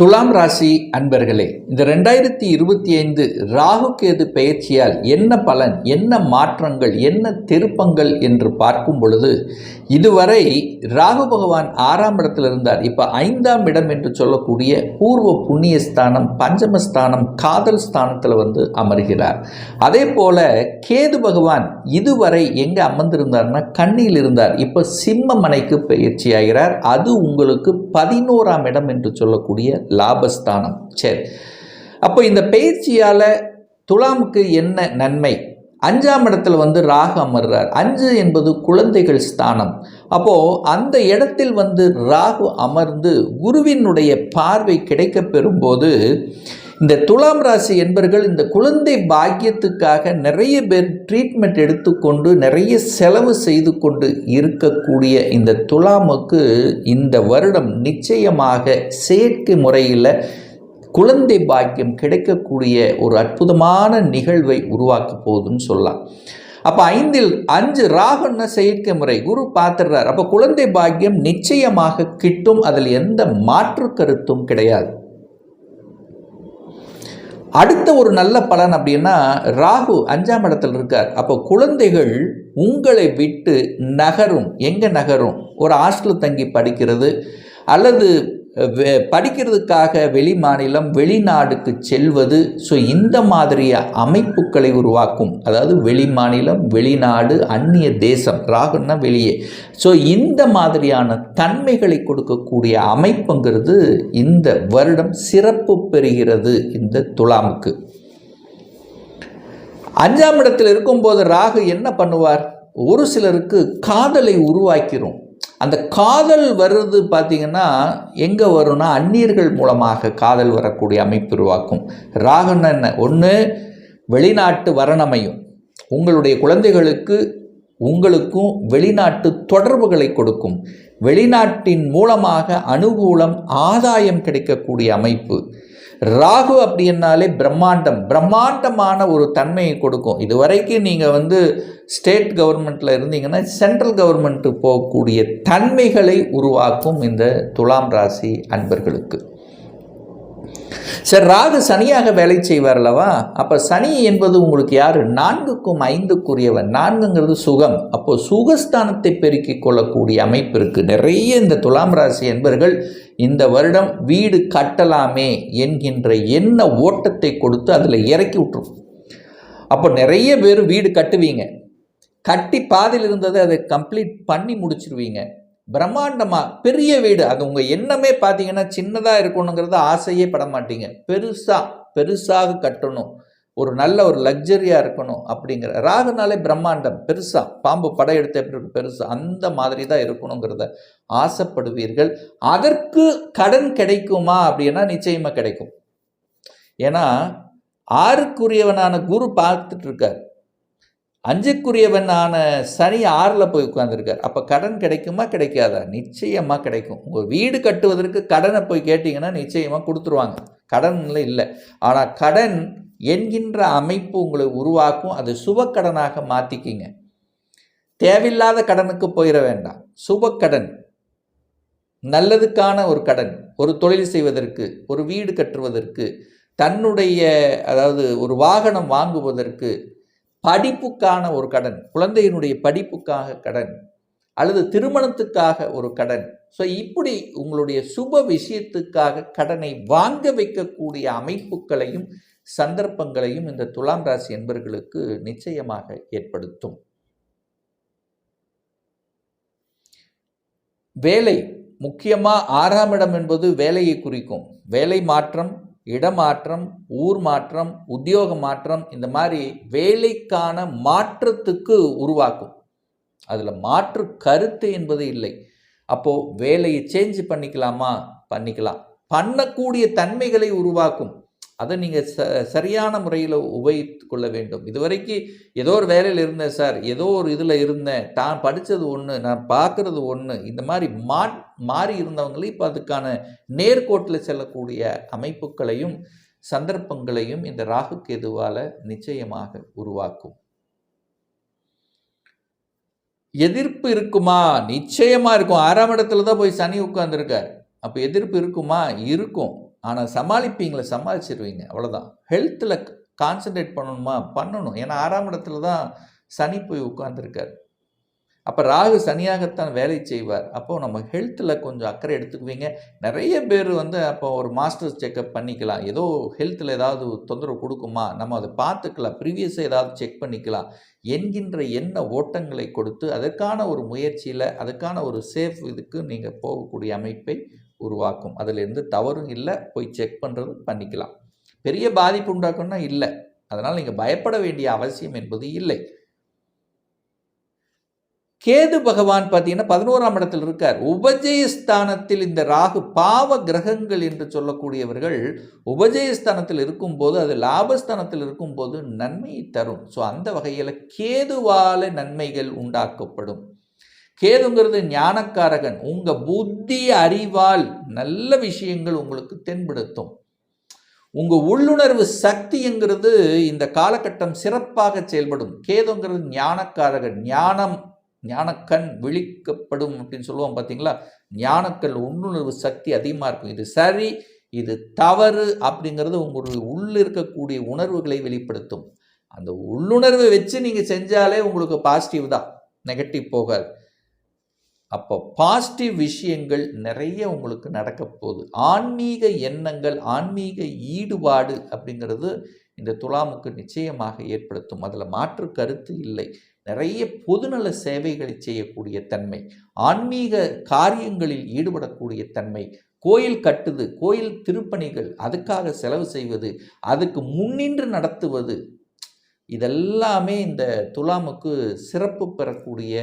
துலாம் ராசி அன்பர்களே இந்த ரெண்டாயிரத்தி இருபத்தி ஐந்து ராகு கேது பயிற்சியால் என்ன பலன் என்ன மாற்றங்கள் என்ன திருப்பங்கள் என்று பார்க்கும் பொழுது இதுவரை ராகு பகவான் ஆறாம் இடத்தில் இருந்தார். இப்போ ஐந்தாம் இடம் என்று சொல்லக்கூடிய பூர்வ புண்ணிய ஸ்தானம் பஞ்சமஸ்தானம் காதல் ஸ்தானத்தில் வந்து அமர்கிறார். அதே போல கேது பகவான் இதுவரை எங்கே அமர்ந்திருந்தார்னா கண்ணியில் இருந்தார். இப்போ சிம்ம மனைக்கு பயிற்சி ஆகிறார் அது உங்களுக்கு பதினோராம் இடம் என்று சொல்லக்கூடிய லாபஸ்தானம். சரி. அப்போ இந்த பயிற்சியால் துலாமுக்கு என்ன நன்மை? அஞ்சாம் இடத்துல வந்து ராகு அமர்றார். அஞ்சு என்பது குழந்தைகள் ஸ்தானம். அப்போது அந்த இடத்தில் வந்து ராகு அமர்ந்து குருவினுடைய பார்வை கிடைக்க பெறும்போது இந்த துலாம் ராசி என்பர்கள் இந்த குழந்தை பாக்கியத்துக்காக நிறைய பேர் ட்ரீட்மெண்ட் எடுத்துக்கொண்டு நிறைய செலவு செய்து கொண்டு இருக்கக்கூடிய இந்த துலாமுக்கு இந்த வருடம் நிச்சயமாக செயற்கை முறையில் குழந்தை பாக்கியம் கிடைக்கக்கூடிய ஒரு அற்புதமான நிகழ்வை உருவாக்க போகுதுன்னு சொல்லலாம். அப்போ ஐந்தில் அஞ்சு ராகுன்னா செயற்கை முறை. குரு பார்த்துடுறார். அப்போ குழந்தை பாக்கியம் நிச்சயமாக கிட்டும். அதில் எந்த மாற்று கருத்தும் கிடையாது. அடுத்த ஒரு நல்ல பலன் அப்படின்னா ராகு அஞ்சாம் இடத்துல இருக்கார். அப்போ குழந்தைகள் உங்களை விட்டு நகரும். எங்கே நகரும்? ஒரு ஹாஸ்டல் தங்கி படிக்கிறது அல்லது படிக்கிறதுக்காக வெளி மாநிலம் வெளிநாடுக்கு செல்வது. ஸோ இந்த மாதிரிய அமைப்புகளை உருவாக்கும். அதாவது வெளி மாநிலம் வெளிநாடு அந்நிய தேசம் ராகுன்னா வெளியே. ஸோ இந்த மாதிரியான தன்மைகளை கொடுக்கக்கூடிய அமைப்புங்கிறது இந்த வருடம் சிறப்பு பெறுகிறது இந்த துலாமுக்கு. அஞ்சாம் இடத்தில் இருக்கும்போது ராகு என்ன பண்ணுவார்? ஒரு சிலருக்கு காதலை உருவாக்கிறோம். அந்த காதல் வர்றது பார்த்திங்கன்னா எங்கே வரும்னா அந்நியர்கள் மூலமாக காதல் வரக்கூடிய அமைப்பு உருவாக்கும். ராகுன்னா என்ன? ஒன்று வெளிநாட்டு வரணமையும். உங்களுடைய குழந்தைகளுக்கு உங்களுக்கும் வெளிநாட்டு தொடர்புகளை கொடுக்கும். வெளிநாட்டின் மூலமாக அனுகூலம் ஆதாயம் கிடைக்கக்கூடிய அமைப்பு. ராகு அப்படின்னாலே பிரம்மாண்டம். பிரம்மாண்டமான ஒரு தன்மையை கொடுக்கும். இது வரைக்கும் நீங்கள் வந்து ஸ்டேட் கவர்மெண்ட்டில் இருந்தீங்கன்னா சென்ட்ரல் கவர்மெண்ட்டு போகக்கூடிய தன்மைகளை உருவாக்கும் இந்த துலாம் ராசி அன்பர்களுக்கு. சரி ராகு சனியாக வேலை செய்வார் அல்லவா அப்போ சனி என்பது உங்களுக்கு யார்? நான்குக்கும் ஐந்துக்குரியவன். நான்குங்கிறது சுகம். அப்போது சுகஸ்தானத்தை பெருக்கிக் கொள்ளக்கூடிய அமைப்பு இருக்குது நிறைய இந்த துலாம் ராசி என்பர்கள் இந்த வருடம் வீடு கட்டலாமே என்கின்ற எண்ண ஓட்டத்தை கொடுத்து அதில் இறக்கி விட்டுரும். அப்போ நிறைய பேர் வீடு கட்டுவீங்க. கட்டி பாதியில் இருந்ததை அதை கம்ப்ளீட் பண்ணி முடிச்சிருவீங்க. பிரம்மாண்டமாக பெரிய வீடு. அது உங்கள் எண்ணமே பார்த்தீங்கன்னா சின்னதாக இருக்கணுங்கிறது ஆசையே பட மாட்டீங்க. பெருசாக பெருசாக கட்டணும். ஒரு நல்ல ஒரு லக்ஸரியாக இருக்கணும் அப்படிங்கிற. ராகுனாலே பிரம்மாண்டம் பெருசாக பாம்பு படையெடுத்த எப்படி இருக்கும்? பெருசாக அந்த மாதிரி தான் இருக்கணுங்கிறத ஆசைப்படுவீர்கள். அதற்கு கடன் கிடைக்குமா அப்படின்னா நிச்சயமாக கிடைக்கும். ஏன்னா ஆறுக்குரியவனான குரு பார்த்துட்டு இருக்கார். அஞ்சுக்குரியவனான சனி ஆறில் போய் உட்காந்துருக்கார் அப்போ கடன் கிடைக்குமா? கிடைக்காதா? நிச்சயமாக கிடைக்கும். உங்கள் வீடு கட்டுவதற்கு கடனை போய் கேட்டிங்கன்னா நிச்சயமாக கொடுத்துருவாங்க. கடன்ல இல்லை ஆனால் கடன் என்கின்ற அமைப்பு உங்களை உருவாக்கும். அது சுபக்கடனாக மாற்றிக்கிங்க தேவையில்லாத கடனுக்கு போயிட வேண்டாம். சுபக்கடன். நல்லதுக்கான ஒரு கடன். ஒரு தொழில் செய்வதற்கு ஒரு வீடு கட்டுவதற்கு தன்னுடைய அதாவது ஒரு வாகனம் வாங்குவதற்கு படிப்புக்கான ஒரு கடன் குழந்தையினுடைய படிப்புக்காக கடன் அல்லது திருமணத்துக்காக ஒரு கடன். ஸோ இப்படி உங்களுடைய சுப விஷயத்துக்காக கடனை வாங்க வைக்கக்கூடிய அமைப்புகளையும் சந்தர்ப்பங்களையும் இந்த துலாம் ராசி என்பர்களுக்கு நிச்சயமாக ஏற்படுத்தும். வேலை முக்கியமாக ஆறாம் இடம் என்பது வேலையை குறிக்கும். வேலை மாற்றம் இடமாற்றம் ஊர் மாற்றம் உத்தியோக மாற்றம் இந்த மாதிரி வேலைக்கான மாற்றத்துக்கு உருவாக்கும். அதில் மாற்று கருத்து என்பது இல்லை. அப்போது வேலையை சேஞ்ச் பண்ணிக்கலாமா? பண்ணிக்கலாம். பண்ணக்கூடிய தன்மைகளை உருவாக்கும். அதை நீங்கள் ச சரியான முறையில் உபயோகித்து கொள்ள வேண்டும். இதுவரைக்கும் ஏதோ ஒரு வேலையில் இருந்தேன் சார். ஏதோ ஒரு இதில் இருந்தேன். தான் படித்தது ஒன்று நான் பார்க்குறது ஒன்று இந்த மாதிரி மா மாறி இருந்தவங்களே இப்போ அதுக்கான நேர்கோட்டில் செல்லக்கூடிய அமைப்புகளையும் சந்தர்ப்பங்களையும் இந்த ராகு கேதுவால் நிச்சயமாக உருவாக்கும். எதிர்ப்பு இருக்குமா? நிச்சயமாக இருக்கும். ஆறாம் இடத்துல தான் போய் சனி உட்கார்ந்துருக்கார். அப்போ எதிர்ப்பு இருக்குமா? இருக்கும். ஆனால் சமாளிப்பீங்களே சமாளிச்சிருவீங்க. அவ்வளோதான் ஹெல்த்தில் கான்சென்ட்ரேட் பண்ணணுமா? பண்ணணும். ஏன்னா ஆறாம் இடத்துல தான் சனி போய் உட்கார்ந்துருக்கார். அப்போ ராகு சனியாகத்தான் வேலை செய்வார். அப்போது நம்ம ஹெல்த்தில் கொஞ்சம் அக்கறை எடுத்துக்குவீங்க. நிறைய பேர் வந்து அப்போ ஒரு மாஸ்டர்ஸ் செக்கப் பண்ணிக்கலாம். ஏதோ ஹெல்த்தில் ஏதாவது தொந்தரவு கொடுக்குமா? நம்ம அதை பார்த்துக்கலாம். ப்ரீவியஸாக ஏதாவது செக் பண்ணிக்கலாம். என்கின்ற எண்ண ஓட்டங்களை கொடுத்து அதற்கான ஒரு முயற்சியில் அதுக்கான ஒரு சேஃப் இதுக்கு நீங்கள் போகக்கூடிய அமைப்பை உருவாக்கும். அதில் எந்த தவறும் இல்லை போய் செக் பண்ணுறது பண்ணிக்கலாம். பெரிய பாதிப்பு உண்டாக்கணும்னா இல்லை. அதனால் நீங்கள் பயப்பட வேண்டிய அவசியம் என்பது இல்லை. கேது பகவான் பார்த்தீங்கன்னா பதினோராம் இடத்தில் இருக்கார். உபஜயஸ்தானத்தில் இந்த ராகு பாவ கிரகங்கள் என்று சொல்லக்கூடியவர்கள் உபஜயஸ்தானத்தில் இருக்கும்போது அது லாபஸ்தானத்தில் இருக்கும்போது நன்மையை தரும். ஸோ அந்த வகையில் கேதுவால நன்மைகள் உண்டாக்கப்படும். கேதுங்கிறது ஞானக்காரகன். உங்கள் புத்தி அறிவால் நல்ல விஷயங்கள் உங்களுக்கு தென்படுத்தும். உங்கள் உள்ளுணர்வு சக்திங்கிறது இந்த காலகட்டம் சிறப்பாக செயல்படும். கேதுங்கிறது ஞானக்காரகன். ஞானம் ஞானக்கண் விழிக்கப்படும் அப்படின்னு சொல்லுவோம் பார்த்தீங்களா ஞானக்கண் உள்ளுணர்வு சக்தி அதிகமாக இருக்கும். இது சரி இது தவறு அப்படிங்கிறது உங்களுடைய உள்ள இருக்கக்கூடிய உணர்வுகளை வெளிப்படுத்தும். அந்த உள்ளுணர்வை வச்சு நீங்கள் செஞ்சாலே உங்களுக்கு பாசிட்டிவ் தான். நெகட்டிவ் போகாது. அப்போ பாசிட்டிவ் விஷயங்கள் நிறைய உங்களுக்கு நடக்க போகுது. ஆன்மீக எண்ணங்கள் ஆன்மீக ஈடுபாடு அப்படிங்கிறது இந்த துலாமுக்கு நிச்சயமாக ஏற்படுத்தும். அதில் மாற்று கருத்து இல்லை. நிறைய பொதுநல சேவைகளை செய்யக்கூடிய தன்மை ஆன்மீக காரியங்களில் ஈடுபடக்கூடிய தன்மை கோயில் கட்டுது கோயில் திருப்பணிகள் அதுக்காக செலவு செய்வது அதுக்கு முன்னின்று நடத்துவது இதெல்லாமே இந்த துலாமுக்கு சிறப்பு பெறக்கூடிய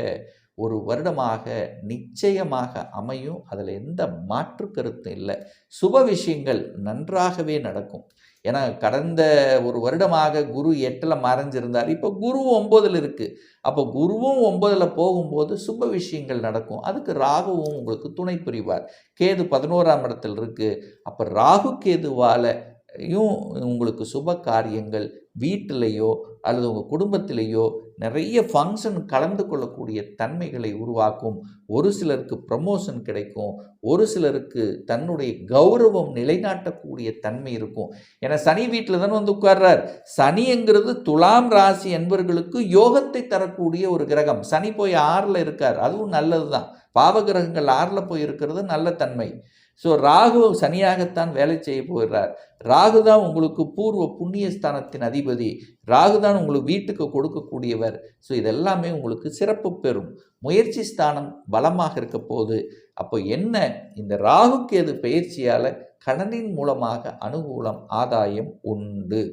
ஒரு வருடமாக நிச்சயமாக அமையும். அதில் எந்த மாற்று கருத்தும் இல்லை. சுப விஷயங்கள் நன்றாகவே நடக்கும். ஏன்னா கடந்த ஒரு வருடமாக குரு எட்டில் மறைஞ்சிருந்தார். இப்போ குரு ஒம்போதில் இருக்குது அப்போ குருவும் ஒம்பதில் போகும்போது சுப விஷயங்கள் நடக்கும். அதுக்கு ராகுவும் உங்களுக்கு துணை புரிவார். கேது பதினோராம் இடத்தில் இருக்குது அப்போ ராகு கேதுவால் யும் உங்களுக்கு சுப காரியங்கள் வீட்டிலேயோ அல்லது உங்கள் குடும்பத்திலேயோ நிறைய ஃபங்க்ஷன் கலந்து கொள்ளக்கூடிய தன்மைகளை உருவாக்கும். ஒரு சிலருக்கு ப்ரமோஷன் கிடைக்கும். ஒரு சிலருக்கு தன்னுடைய கௌரவம் நிலைநாட்டக்கூடிய தன்மை இருக்கும். ஏன்னா சனி வீட்டில் தானே வந்து உட்கார்றார். சனிங்கிறது துலாம் ராசி என்பவர்களுக்கு யோகத்தை தரக்கூடிய ஒரு கிரகம். சனி போய் ஆறில் இருக்கார். அதுவும் நல்லது தான் பாவகிரகங்கள் ஆறில் போய் இருக்கிறது நல்ல தன்மை. ஸோ ராகு சனியாகத்தான் வேலை செய்ய போகிறார். ராகு தான் உங்களுக்கு பூர்வ புண்ணிய ஸ்தானத்தின் அதிபதி. ராகு தான் உங்களுக்கு வீட்டுக்கு கொடுக்கக்கூடியவர். ஸோ இதெல்லாமே உங்களுக்கு சிறப்பு பெறும். முயற்சி ஸ்தானம் பலமாக இருக்க போது அப்போ என்ன? இந்த ராகுக்கு எது பயிற்சியால் கடனின் மூலமாக அனுகூலம் ஆதாயம் உண்டு.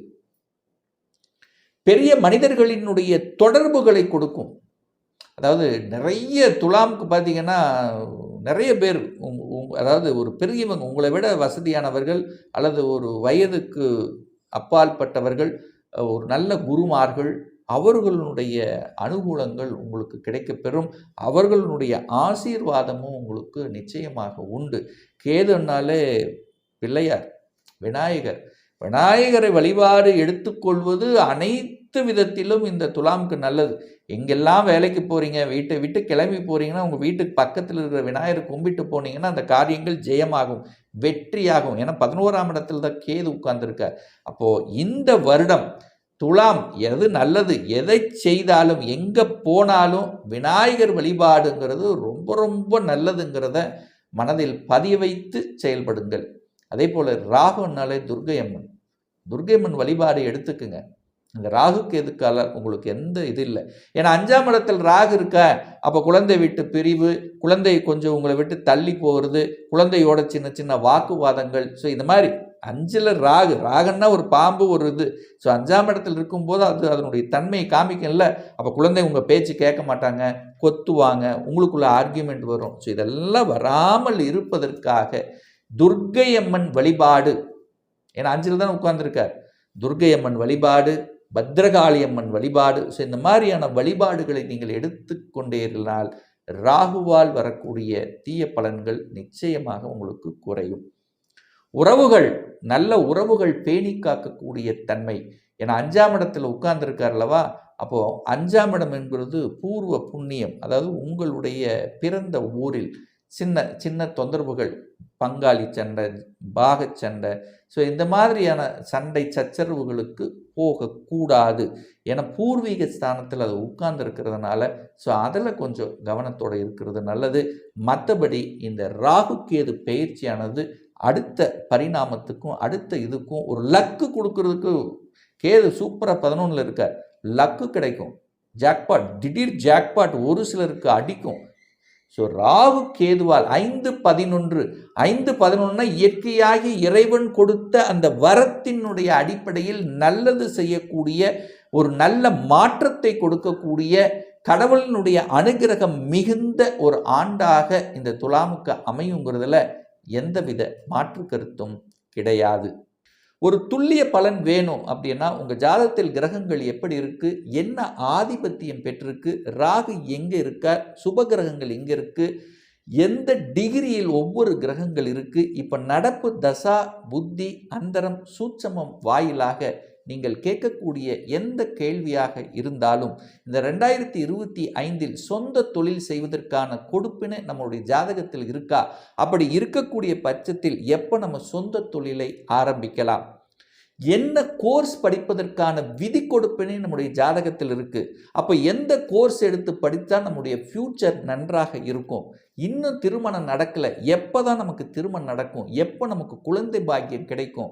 பெரிய மனிதர்களினுடைய தொடர்புகளை கொடுக்கும். அதாவது நிறைய துலாமுக்கு பார்த்தீங்கன்னா நிறைய பேர் அதாவது ஒரு பெரியவங்க உங்களை விட வசதியானவர்கள் அல்லது ஒரு வயதுக்கு அப்பாற்பட்டவர்கள் ஒரு நல்ல குருமார்கள் அவர்களுடைய அனுகூலங்கள் உங்களுக்கு கிடைக்கப்பெறும் அவர்களுடைய ஆசீர்வாதமும் உங்களுக்கு நிச்சயமாக உண்டு. கேதுனாலே பிள்ளையார் விநாயகர். விநாயகரை வழிபாடு எடுத்துக்கொள்வது அனைத்து விதத்திலும் இந்த துலாமுக்கு நல்லது. எங்கெல்லாம் வேலைக்கு போகிறீங்க வீட்டை விட்டு கிளம்பி போகிறீங்கன்னா உங்கள் வீட்டுக்கு பக்கத்தில் இருக்கிற விநாயகர் கும்பிட்டு போனீங்கன்னா அந்த காரியங்கள் ஜெயமாகும் வெற்றியாகும். ஏன்னா பதினோராம் இடத்துல தான் கேது உட்கார்ந்துருக்கார். அப்போது இந்த வருடம் துலாம் எது நல்லது எதை செய்தாலும் எங்கே போனாலும் விநாயகர் வழிபாடுங்கிறது ரொம்ப ரொம்ப நல்லதுங்கிறத மனதில் பதிய வைத்து செயல்படுங்கள். அதே போல் ராகுனாலே துர்கையம்மன். துர்கையம்மன் வழிபாடு எடுத்துக்குங்க. இந்த ராகுக்கு எதுக்கால? உங்களுக்கு எந்த இது இல்லை. ஏன்னா அஞ்சாம் இடத்தில் ராகு இருக்க அப்போ குழந்தை விட்டு பிரிவு குழந்தை கொஞ்சம் உங்களை விட்டு தள்ளி போகிறது குழந்தையோட சின்ன சின்ன வாக்குவாதங்கள். ஸோ இந்த மாதிரி அஞ்சில் ராகு ராகன்னா ஒரு பாம்பு ஒரு இது. ஸோ அஞ்சாம் இடத்தில் இருக்கும்போது அது அதனுடைய தன்மையை காமிக்கல அப்போ குழந்தை உங்கள் பேச்சு கேட்க மாட்டாங்க கொத்துவாங்க உங்களுக்குள்ள ஆர்கியூமெண்ட் வரும். ஸோ இதெல்லாம் வராமல் இருப்பதற்காக துர்க்கையம்மன் வழிபாடு. ஏன்னா அஞ்சில் தான் உட்கார்ந்துருக்கார். துர்க்கையம்மன் வழிபாடு பத்ரகாளியம்மன் வழிபாடு. ஸோ இந்த மாதிரியான வழிபாடுகளை நீங்கள் எடுத்துக்கொண்டே ராகுவால் வரக்கூடிய தீய பலன்கள் நிச்சயமாக உங்களுக்கு குறையும். உறவுகள் நல்ல உறவுகள் பேணி காக்கக்கூடிய தன்மை. ஏன்னா அஞ்சாம் இடத்துல உட்கார்ந்துருக்கார் அல்லவா? அப்போது அஞ்சாம் இடம் என்கிறது பூர்வ புண்ணியம். அதாவது உங்களுடைய பிறந்த ஊரில் சின்ன சின்ன தொந்தரவுகள் பங்காளி சண்டை பாகச் சண்டை ஸோ இந்த மாதிரியான சண்டை சச்சரவுகளுக்கு போகக்கூடாது. ஏன்னா பூர்வீக ஸ்தானத்தில் அது உட்கார்ந்து இருக்கிறதுனால ஸோ அதில் கொஞ்சம் கவனத்தோடு இருக்கிறது நல்லது. மற்றபடி இந்த ராகு கேது பயிற்சியானது அடுத்த பரிணாமத்துக்கும் அடுத்த இதுக்கும் ஒரு லக்கு கொடுக்கறதுக்கு கேது சூப்பராக பதினொன்றில் இருக்க லக்கு கிடைக்கும். ஜாக்பாட் திடீர் ஜாக்பாட் ஒரு சிலருக்கு அடிக்கும். ஸோ ராகு கேதுவால் ஐந்து பதினொன்று ஐந்து பதினொன்றுனா இயற்கையாகி இறைவன் கொடுத்த அந்த வரத்தினுடைய அடிப்படையில் நல்லது செய்யக்கூடிய ஒரு நல்ல மாற்றத்தை கொடுக்கக்கூடிய கடவுளினுடைய அனுகிரகம் மிகுந்த ஒரு ஆண்டாக இந்த துலாமுக்கு அமையுங்கிறதுல எந்தவித மாற்று கருத்தும் கிடையாது. ஒரு துல்லிய பலன் வேணும் அப்படின்னா உங்கள் ஜாதகத்தில் கிரகங்கள் எப்படி இருக்குது என்ன ஆதிபத்தியம் பெற்றிருக்கு? ராகு எங்கே இருக்க? சுப கிரகங்கள் எங்கே இருக்குது எந்த டிகிரியில் ஒவ்வொரு கிரகங்கள் இருக்குது இப்போ நடப்பு தசா புத்தி அந்தரம் சூட்சமம் வாயிலாக நீங்கள் கேட்கக்கூடிய எந்த கேள்வியாக இருந்தாலும் இந்த ரெண்டாயிரத்தி இருபத்தி ஐந்தில் சொந்த தொழில் செய்வதற்கான கொடுப்பினை நம்மளுடைய ஜாதகத்தில் இருக்கா? அப்படி இருக்கக்கூடிய பட்சத்தில் எப்போ நம்ம சொந்த தொழிலை ஆரம்பிக்கலாம்? என்ன கோர்ஸ் படிப்பதற்கான விதி கொடுப்பினை நம்முடைய ஜாதகத்தில் இருக்கு? அப்போ எந்த கோர்ஸ் எடுத்து படித்தா நம்முடைய ஃப்யூச்சர் நன்றாக இருக்கும்? இன்னும் திருமணம் நடக்கலை. எப்போ தான் நமக்கு திருமணம் நடக்கும்? எப்போ நமக்கு குழந்தை பாக்கியம் கிடைக்கும்?